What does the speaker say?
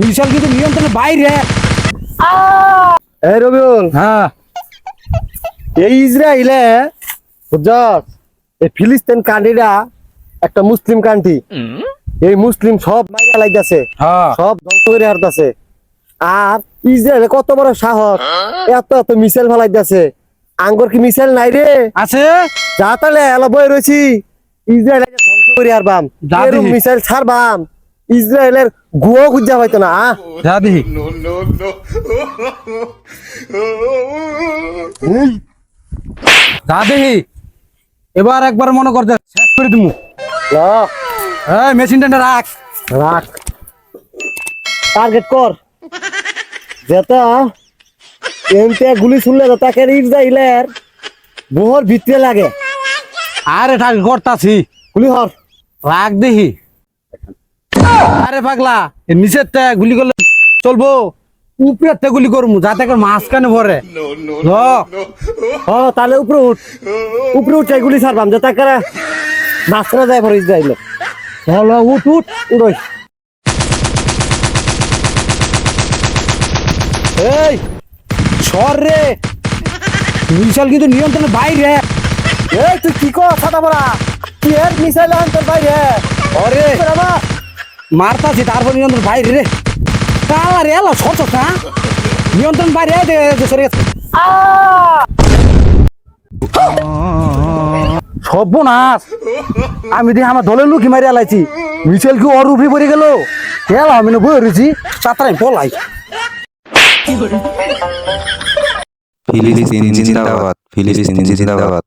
মিশাল কিন্তু নিয়ন্ত্রণের বাইরে। এই রবিউল। হ্যাঁ। এই ইসরায়েলে বুঝছস এই ফিলিস্তিন কান্ট্রিটা একটা মুসলিম কান্ট্রি। এই মুসলিম সব মাইরা লাইতাছে হ্যাঁ। সব ধ্বংস করে হারতাছে। আর ইসরায়েলে কত বড় সাহস এত এত মিসাইল ফেলাইতাছে। আঙ্গর কি মিসাইল নাই রে? আছে? যা তাহলে এলা বই রয়েছি ইসরায়েল ধ্বংস করে হারবাম। মিসাইল ছাড়বাম। ইসরায়েলের গুয়ো খুঁজা হইতো না দেখি। যা দেখি। এবার একবার মনে করতে শেষ করে দিমু। ল, এই মেশিনটা রাখ। রাখ। টার্গেট কর। যেটা এমতে গুলি শুনলে তো তাকে ইসরায়েলের বহর ভিতরে লাগে। আরে ঠাক করতাছি। গুলি হর। রাখ দেখি। আরে পাগলা নিচের গুলি করলে চলবো উপরের তে গুলি করমু যাতে করে মাঝখানে ভরে। হ তাহলে উপরে উঠ। উপরে উঠে গুলি ছাড়বাম যে তাকে মাছরা যায় পরে ইসরায়েলে। চলো উঠ উঠ উড়ই এই সর রে। মিশাল কিন্তু নিয়ন্ত্রণের বাইরে। এই তুই কি কর ছাতা পড়া? কি এর মিসাইল আনতে বাইরে? অরে মারতাছি, তারপর নিয়ন্ত্রণ বাইরে রে। কালা রে এলা সর না নিয়ন্ত্রণ বাইরে সরে গেছে। সর্বনাশ। আমি দেখি আমার দলের লুকি মারি আলাইছি মিছিল কি ওর উপরে পড়ে গেল? কেল আমি না বই রয়েছি। তাড়াতাড়ি পলাই ফিলিস্তিন জিন্দাবাদ ফিলিস্তিন জিন্দাবাদ।